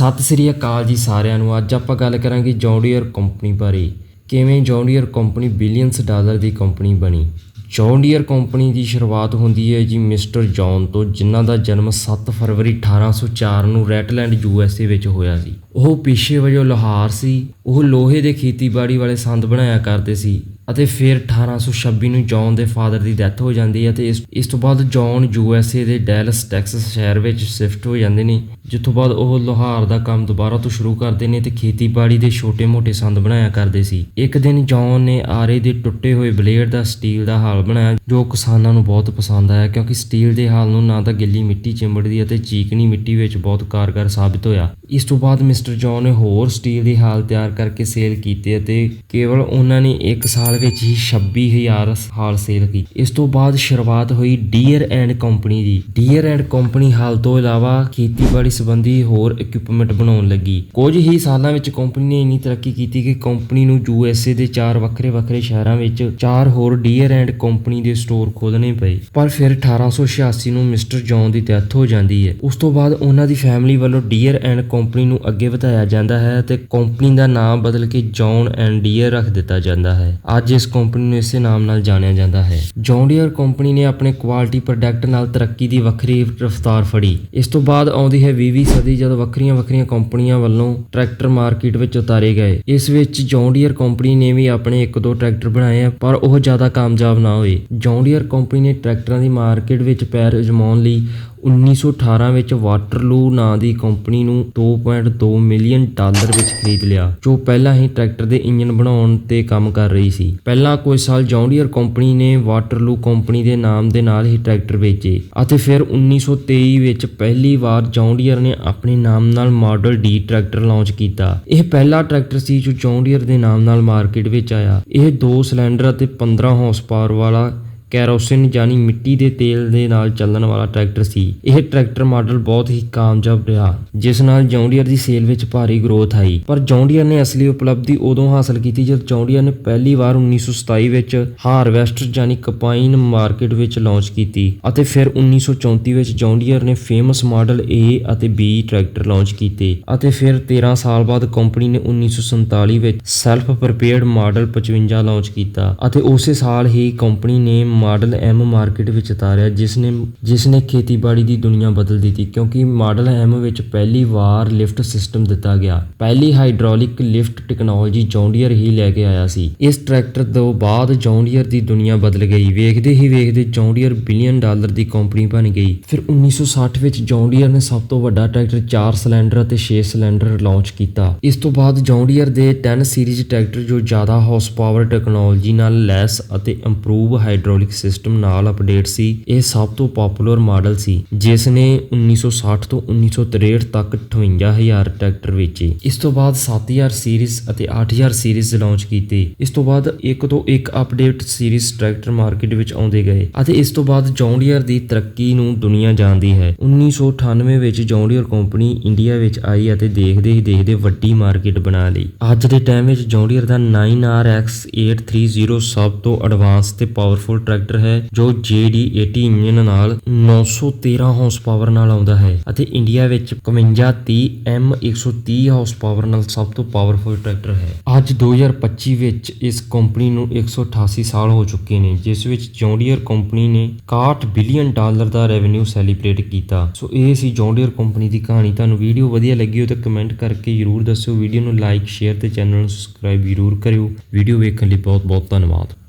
ਸਤਿ ਸ੍ਰੀ ਅਕਾਲ ਜੀ ਸਾਰਿਆਂ ਨੂੰ। ਅੱਜ ਆਪਾਂ ਗੱਲ ਕਰਾਂਗੇ ਜੌਂਡੀਅਰ ਕੰਪਨੀ ਬਾਰੇ। ਕਿਵੇਂ John Deere company billions dollar ਦੀ ਕੰਪਨੀ ਬਣੀ? ਜੌਂਡੀਅਰ ਕੰਪਨੀ ਦੀ ਸ਼ੁਰੂਆਤ ਹੁੰਦੀ ਹੈ ਜੀ ਮਿਸਟਰ ਜੌਨ ਤੋਂ, ਜਿਨ੍ਹਾਂ ਦਾ ਜਨਮ 7 ਫਰਵਰੀ 1804 ਨੂੰ ਰੈਟਲੈਂਡ ਯੂਐਸਏ ਵਿੱਚ ਹੋਇਆ ਸੀ। ਉਹ ਪੇਸ਼ੇ ਵਜੋਂ ਲੋਹਾਰ ਸੀ। ਉਹ ਲੋਹੇ ਦੇ ਖੇਤੀਬਾੜੀ ਵਾਲੇ ਸੰਦ ਬਣਾਇਆ ਕਰਦੇ ਸੀ ਅਤੇ ਫਿਰ 1826 ਨੂੰ ਜੌਨ ਦੇ ਫਾਦਰ ਦੀ ਡੈਥ ਹੋ ਜਾਂਦੀ ਹੈ ਤੇ ਇਸ ਇਸ ਤੋਂ ਬਾਅਦ ਜੌਨ ਯੂਐਸਏ ਦੇ ਡੈਲਸ ਟੈਕਸਸ ਸ਼ਹਿਰ ਵਿੱਚ ਸ਼ਿਫਟ ਹੋ ਜਾਂਦੇ ਨੇ, ਜਿੱਥੋਂ ਬਾਅਦ ਉਹ ਲੋਹਾਰ ਦਾ ਕੰਮ ਦੁਬਾਰਾ ਤੋਂ ਸ਼ੁਰੂ ਕਰਦੇ ਨੇ ਤੇ ਖੇਤੀਬਾੜੀ ਦੇ ਛੋਟੇ-ਮੋਟੇ ਸੰਦ ਬਣਾਇਆ ਕਰਦੇ ਸੀ। ਇੱਕ ਦਿਨ ਜੌਨ ਨੇ ਆਰੇ ਦੇ ਟੁੱਟੇ ਹੋਏ ਬਲੇਡ ਦਾ, ਸਟੀਲ ਦਾ ਹਾਲ ਬਣਾਇਆ, ਜੋ ਕਿਸਾਨਾਂ ਨੂੰ ਬਹੁਤ ਪਸੰਦ ਆਇਆ, ਕਿਉਂਕਿ ਸਟੀਲ ਦੇ ਹਾਲ ਨੂੰ ਨਾ ਤਾਂ ਗਿੱਲੀ ਮਿੱਟੀ ਚਿੰਬੜਦੀ ਅਤੇ ਚੀਕਣੀ ਮਿੱਟੀ ਵਿੱਚ ਬਹੁਤ ਕਾਰਗਰ ਸਾਬਿਤ ਹੋਇਆ। ਇਸ ਤੋਂ ਬਾਅਦ ਮਿਸਟਰ ਜੌਨ ਨੇ ਹੋਰ ਸਟੀਲ ਦੇ ਹਾਲ ਤਿਆਰ ਕਰਕੇ ਸੇਲ ਕੀਤੇ ਅਤੇ ਕੇਵਲ ਉਹਨਾਂ ਨੇ ਇੱਕ ਸਾਲ ਵਿੱਚ ਹੀ 26000 ਹਾਲ ਸੇਲ ਕੀਤੇ। ਇਸ ਤੋਂ ਬਾਅਦ ਸ਼ੁਰੂਆਤ ਹੋਈ ਡੀਅਰ ਐਂਡ ਕੰਪਨੀ ਦੀ। ਡੀਅਰ ਐਂਡ ਕੰਪਨੀ ਹਾਲ ਤੋਂ ਇਲਾਵਾ ਖੇਤੀਬਾੜੀ ਸੰਬੰਧੀ ਹੋਰ ਇਕਵਿਪਮੈਂਟ ਬਣਾਉਣ ਲੱਗੀ। ਕੁਝ ਹੀ ਸਾਲਾਂ ਵਿੱਚ ਕੰਪਨੀ ਨੇ ਇੰਨੀ ਤਰੱਕੀ ਕੀਤੀ ਕਿ ਕੰਪਨੀ ਨੂੰ ਯੂਐਸਏ ਦੇ ਚਾਰ ਵੱਖਰੇ ਵੱਖਰੇ ਸ਼ਹਿਰਾਂ ਵਿੱਚ ਚਾਰ ਹੋਰ ਡੀਅਰ ਐਂਡ ਕੰਪਨੀ ਦੇ ਸਟੋਰ ਖੋਲਣੇ ਪਏ। ਪਰ ਫਿਰ 1886 ਨੂੰ ਮਿਸਟਰ ਜੌਨ ਦੀ ਡੈਥ ਹੋ ਜਾਂਦੀ ਹੈ। ਉਸ ਤੋਂ ਬਾਅਦ ਉਹਨਾਂ ਦੀ ਫੈਮਿਲੀ ਵੱਲੋਂ ਡੀਅਰ ਐਂਡ ਕੰਪਨੀ ਨੂੰ ਅੱਗੇ ਵਧਾਇਆ ਜਾਂਦਾ ਹੈ ਤੇ ਕੰਪਨੀ ਦਾ ਨਾਮ ਬਦਲ ਕੇ ਜੌਨ ਐਂਡ ਡੀਅਰ ਰੱਖ ਦਿੱਤਾ ਜਾਂਦਾ ਹੈ। ਅੱਜ ਇਸ ਕੰਪਨੀ ਨੂੰ ਇਸੇ ਨਾਮ ਨਾਲ ਜਾਣਿਆ ਜਾਂਦਾ ਹੈ। ਜੌਨ ਡੀਅਰ ਕੰਪਨੀ ਨੇ ਆਪਣੇ ਕੁਆਲਿਟੀ ਪ੍ਰੋਡਕਟ ਨਾਲ ਤਰੱਕੀ ਦੀ ਵੱਖਰੀ ਰਫ਼ਤਾਰ ਫੜੀ। ਇਸ ਤੋਂ ਬਾਅਦ ਆਉਂਦੀ ਹੈ 20ਵੀਂ ਸਦੀ ਜਦੋਂ ਵੱਖਰੀਆਂ ਵੱਖਰੀਆਂ ਕੰਪਨੀਆਂ ਵੱਲੋਂ ਟਰੈਕਟਰ ਮਾਰਕੀਟ ਵਿੱਚ ਉਤਾਰੇ ਗਏ। ਇਸ ਵਿੱਚ ਜੌਨ ਡੀਅਰ ਕੰਪਨੀ ਨੇ ਵੀ ਆਪਣੇ ਇੱਕ ਦੋ ਟਰੈਕਟਰ ਬਣਾਏ ਪਰ ਉਹ ਜ਼ਿਆਦਾ ਕਾਮਯਾਬ ਨਾ ਹੋਏ ਜੌਨ ਡੀਅਰ ਕੰਪਨੀ ਨੇ ਟਰੈਕਟਰਾਂ ਦੀ ਮਾਰਕੀਟ ਵਿੱਚ ਪੈਰ ਅਜਮਾਉਣ ਲਈ 1918 ਵਿੱਚ ਵਾਟਰਲੂ ਨਾਂ ਦੀ ਕੰਪਨੀ ਨੂੰ 2.2 ਮਿਲੀਅਨ ਡਾਲਰ ਵਿੱਚ ਖਰੀਦ ਲਿਆ, ਜੋ ਪਹਿਲਾਂ ਹੀ ਟਰੈਕਟਰ ਦੇ ਇੰਜਨ ਬਣਾਉਣ ਤੇ ਕੰਮ ਕਰ ਰਹੀ ਸੀ। ਪਹਿਲਾਂ ਕੁਝ ਸਾਲ ਜੌਂਡੀਅਰ ਕੰਪਨੀ ਨੇ ਵਾਟਰਲੂ ਕੰਪਨੀ ਦੇ ਨਾਮ ਦੇ ਨਾਲ ਹੀ ਟਰੈਕਟਰ ਵੇਚੇ ਅਤੇ ਫਿਰ 1923 ਵਿੱਚ ਪਹਿਲੀ ਵਾਰ ਜੌਂਡੀਅਰ ਨੇ ਆਪਣੇ ਨਾਮ ਨਾਲ ਮਾਡਲ ਡੀ ਟਰੈਕਟਰ ਲਾਂਚ ਕੀਤਾ। ਇਹ ਪਹਿਲਾ ਟਰੈਕਟਰ ਸੀ ਜੋ ਜੌਂਡੀਅਰ ਦੇ ਨਾਮ ਨਾਲ ਮਾਰਕੀਟ ਵਿੱਚ ਆਇਆ। ਇਹ 2 ਸਿਲੰਡਰ ਅਤੇ 15 ਹਾਰਸ ਪਾਵਰ ਵਾਲਾ ਕੈਰੋਸਿਨ ਯਾਨੀ ਮਿੱਟੀ ਦੇ ਤੇਲ ਦੇ ਨਾਲ ਚੱਲਣ ਵਾਲਾ ਟਰੈਕਟਰ ਸੀ। ਇਹ ਟਰੈਕਟਰ ਮਾਡਲ ਬਹੁਤ ਹੀ ਕਾਮਯਾਬ ਰਿਹਾ, ਜਿਸ ਨਾਲ ਜੌਂਡੀਅਰ ਦੀ ਸੇਲ ਵਿੱਚ ਭਾਰੀ ਗਰੋਥ ਆਈ। ਪਰ ਜੌਂਡੀਅਰ ਨੇ ਅਸਲੀ ਉਪਲਬਧੀ ਉਦੋਂ ਹਾਸਲ ਕੀਤੀ ਜਦ ਜੌਂਡੀਅਰ ਨੇ ਪਹਿਲੀ ਵਾਰ 1927 ਵਿੱਚ ਹਾਰਵੈਸਟਰ ਯਾਨੀ ਕਪਾਈਨ ਮਾਰਕੀਟ ਵਿੱਚ ਲਾਂਚ ਕੀਤੀ ਅਤੇ ਫਿਰ 1934 ਵਿੱਚ ਜੌਂਡੀਅਰ ਨੇ ਫੇਮਸ ਮਾਡਲ A ਅਤੇ B ਟਰੈਕਟਰ ਲਾਂਚ ਕੀਤੇ ਅਤੇ ਫਿਰ 13 ਸਾਲ ਬਾਅਦ ਕੰਪਨੀ ਨੇ 1947 ਵਿੱਚ ਸੈਲਫ ਪ੍ਰਪੇਅਰਡ ਮਾਡਲ 55 ਲਾਂਚ ਕੀਤਾ ਅਤੇ ਉਸੇ ਸਾਲ ਹੀ ਕੰਪਨੀ ਨੇ ਮਾਡਲ ਐਮ ਮਾਰਕੀਟ ਵਿੱਚ ਉਤਾਰਿਆ ਜਿਸ ਨੇ ਜਿਸ ਨੇ ਖੇਤੀਬਾੜੀ ਦੀ ਦੁਨੀਆ ਬਦਲ ਦਿੱਤੀ, ਕਿਉਂਕਿ ਮਾਡਲ ਐਮ ਵਿੱਚ ਪਹਿਲੀ ਵਾਰ ਲਿਫਟ ਸਿਸਟਮ ਦਿੱਤਾ ਗਿਆ। ਪਹਿਲੀ hydraulic lift technology John Deere ਹੀ ਲੈ ਕੇ ਆਇਆ ਸੀ। ਇਸ ਟਰੈਕਟਰ ਤੋਂ ਬਾਅਦ ਜੌਂਡੀਅਰ ਦੀ ਦੁਨੀਆ ਬਦਲ ਗਈ। ਵੇਖਦੇ ਹੀ ਵੇਖਦੇ ਜੌਂਡੀਅਰ ਬਿਲੀਅਨ ਡਾਲਰ ਦੀ ਕੰਪਨੀ ਬਣ ਗਈ। ਫਿਰ 1960 ਵਿੱਚ ਜੌਂਡੀਅਰ ਨੇ ਸਭ ਤੋਂ ਵੱਡਾ ਟਰੈਕਟਰ 4 ਸਿਲੰਡਰ ਅਤੇ 6 ਸਿਲੰਡਰ ਲਾਂਚ ਕੀਤਾ। ਇਸ ਤੋਂ ਬਾਅਦ ਜੌਂਡੀਅਰ ਦੇ 10 ਸੀਰੀਜ਼ ਟਰੈਕਟਰ ਜੋ ਜ਼ਿਆਦਾ ਹਾਰਸ ਪਾਵਰ ਟੈਕਨੋਲੋਜੀ ਨਾਲ ਲੈਸ ਅਤੇ ਇੰਪਰੂਵ ਹਾਈਡ੍ਰੋਲਿਕ ਸਿਸਟਮ ਨਾਲ ਅਪਡੇਟ ਸੀ। ਇਹ ਸਭ ਤੋਂ ਪਪੂਲਰ ਮਾਡਲ ਸੀ, ਜਿਸ ਨੇ 1960 ਤੋਂ 1963 ਤੱਕ 58000 ਟਰੈਕਟਰ ਵੇਚੇ। ਇਸ ਤੋਂ ਬਾਅਦ 7000 ਸੀਰੀਜ਼ ਅਤੇ 8000 ਸੀਰੀਜ਼ ਲਾਂਚ ਕੀਤੇ। ਇਸ ਤੋਂ ਬਾਅਦ ਇੱਕ ਤੋਂ ਇੱਕ ਅਪਡੇਟ ਸੀਰੀਜ਼ ਟਰੈਕਟਰ ਮਾਰਕੀਟ ਵਿੱਚ ਆਉਂਦੇ ਗਏ ਅਤੇ ਇਸ ਤੋਂ ਬਾਅਦ ਜੌਂਡੀਅਰ ਦੀ ਤਰੱਕੀ ਨੂੰ ਦੁਨੀਆ ਜਾਣਦੀ ਹੈ। 1998 ਵਿੱਚ ਜੌਂਡੀਅਰ ਕੰਪਨੀ ਇੰਡੀਆ ਵਿੱਚ ਆਈ ਅਤੇ ਦੇਖਦੇ ਹੀ ਦੇਖਦੇ ਵੱਡੀ ਮਾਰਕੀਟ ਬਣਾ ਲਈ। ਅੱਜ ਦੇ ਟਾਈਮ ਵਿੱਚ ਜੌਂਡੀਅਰ ਦਾ 9RX830 ਸਭ ਤੋਂ ਐਡਵਾਂਸ ਤੇ ਪਾਵਰਫੁਲ ਟਰੈਕਟਰ ਹੈ ਜੋ JD80 ਇੰਜਨ ਨਾਲ 913 ਹਾਰਸ ਪਾਵਰ ਨਾਲ ਆਉਂਦਾ ਹੈ ਅਤੇ ਇੰਡੀਆ ਵਿੱਚ 5530 M130 ਹਾਰਸ ਪਾਵਰ ਨਾਲ ਸਭ ਤੋਂ ਪਾਵਰਫੁਲ ਟਰੈਕਟਰ ਹੈ। ਅੱਜ 2025 ਵਿੱਚ ਇਸ ਕੰਪਨੀ ਨੂੰ 188 ਸਾਲ ਹੋ ਚੁੱਕੇ ਨੇ, ਜਿਸ ਵਿੱਚ ਜੌਂਡੀਅਰ ਕੰਪਨੀ ਨੇ 61 ਬਿਲੀਅਨ ਡਾਲਰ ਦਾ ਰੈਵਨਿਊ ਸੈਲੀਬ੍ਰੇਟ ਕੀਤਾ। ਸੋ ਇਹ ਸੀ ਜੌਂਡੀਅਰ ਕੰਪਨੀ ਦੀ ਕਹਾਣੀ। ਤੁਹਾਨੂੰ ਵੀਡੀਓ ਵਧੀਆ ਲੱਗੀ ਹੋ ਤਾਂ ਕਮੈਂਟ ਕਰਕੇ ਜਰੂਰ ਦੱਸਿਓ। ਵੀਡੀਓ ਨੂੰ ਲਾਈਕ ਸ਼ੇਅਰ ਤੇ ਚੈਨਲ ਨੂੰ ਸਬਸਕ੍ਰਾਈਬ ਜਰੂਰ ਕਰਿਓ। ਵੀਡੀਓ ਵੇਖਣ ਲਈ ਬਹੁਤ ਬਹੁਤ ਧੰਨਵਾਦ।